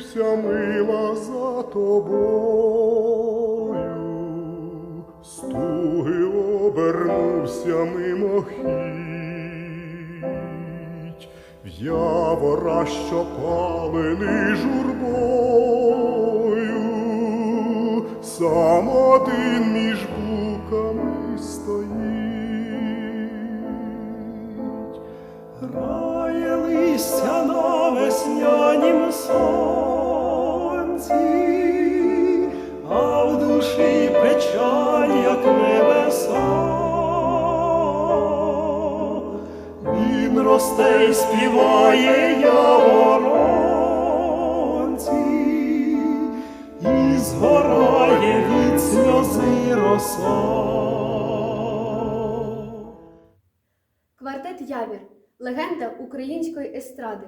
дивився мила за тобою, стуги обернувся мимохідь, в явора, що палений журбою, сам один між буками стоїть. Веснянім сонці, а в душі печаль, як небеса. Він росте й співає яворонці, і згорає від сльози роса. Квартет Явір легенда української естради.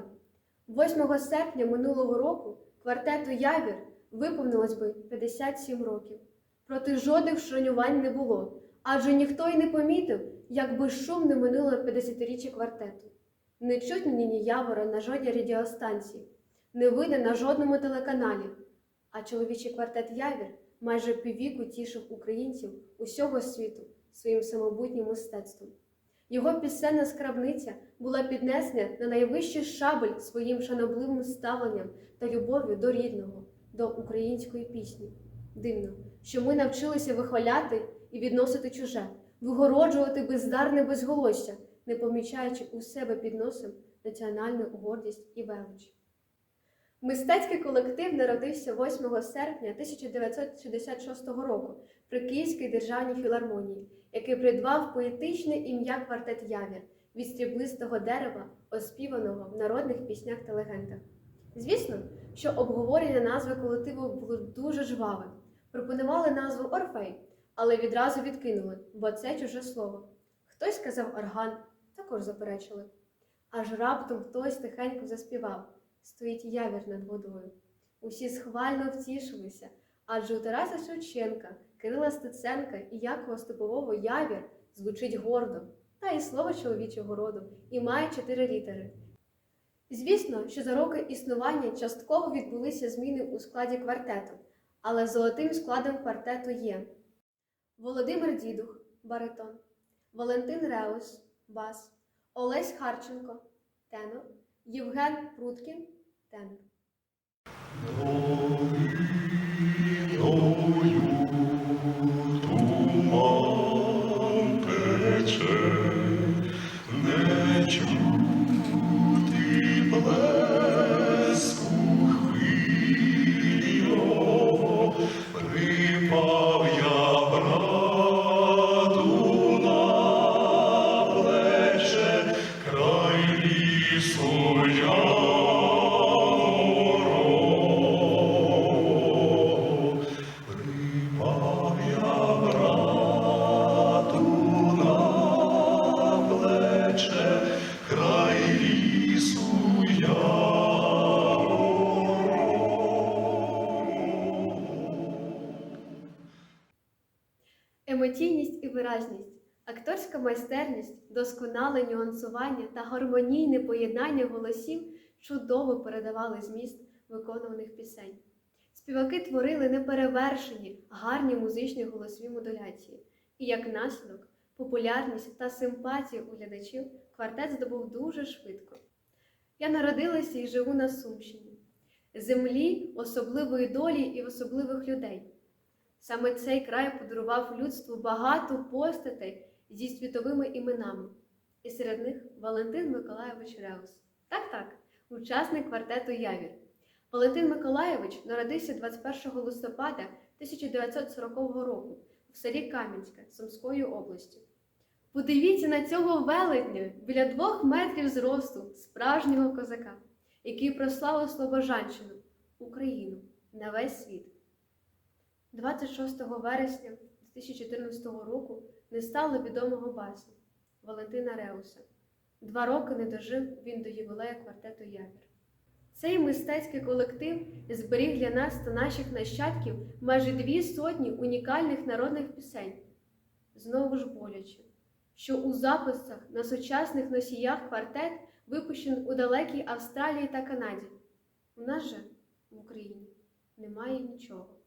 8 серпня минулого року квартету Явір виповнилось би 57 років. Проте жодних шанувань не було, адже ніхто й не помітив, як безшумно минуло 50-річчя квартету. Не чутно ні Явора на жодній радіостанції, не видно на жодному телеканалі. А чоловічий квартет Явір майже піввіку тішив українців усього світу своїм самобутнім мистецтвом. Його пісенна скрабниця була піднесена на найвищий шабель своїм шанобливим ставленням та любов'ю до рідного, до української пісні. Дивно, що ми навчилися вихваляти і відносити чуже, вигороджувати бездарне безголосся, не помічаючи у себе під носом національну гордість і велич. Мистецький колектив народився 8 серпня 1966 року при Київській державній філармонії, який придбав поетичне ім'я квартет Явір від стріблистого дерева, оспіваного в народних піснях та легендах. Звісно, що обговорення назви колективу було дуже жваве. Пропонували назву Орфей, але відразу відкинули, бо це чуже слово. Хтось сказав орган, також заперечили. Аж раптом хтось тихенько заспівав стоїть явір над водою. Усі схвально втішилися, адже у Тараса Шевченка, Кирила Стеценка і Якова Степового явір звучить гордо, та і слово чоловічого роду, і має чотири літери. Звісно, що за роки існування частково відбулися зміни у складі квартету, але золотим складом квартету є Володимир Дідух, баритон, Валентин Реус, бас, Олесь Харченко, тенор, Євген Пруткін, тенор. Емоційність і виразність, акторська майстерність, досконале нюансування та гармонійне поєднання голосів чудово передавали зміст виконуваних пісень. Співаки творили неперевершені, гарні музичні голосові модуляції, і як наслідок, популярність та симпатію у глядачів квартет здобув дуже швидко. Я народилася і живу на Сумщині, землі особливої долі і особливих людей. Саме цей край подарував людству багато постатей зі світовими іменами, і серед них Валентин Миколайович Реус. Так, так, учасник квартету Явір. Валентин Миколайович народився 21 листопада 1940 року в селі Кам'янське Сумської області. Подивіться на цього велетня біля двох метрів зросту справжнього козака, який прославив Слобожанщину, Україну на весь світ. 26 вересня 2014 року не стало відомого басня Валентина Реуса. Два роки не дожив він до ювілея квартету Явір. Цей мистецький колектив зберіг для нас та наших нащадків майже дві сотні унікальних народних пісень. Знову ж боляче, що у записах на сучасних носіях квартет випущений у далекій Австралії та Канаді. У нас же в Україні немає нічого.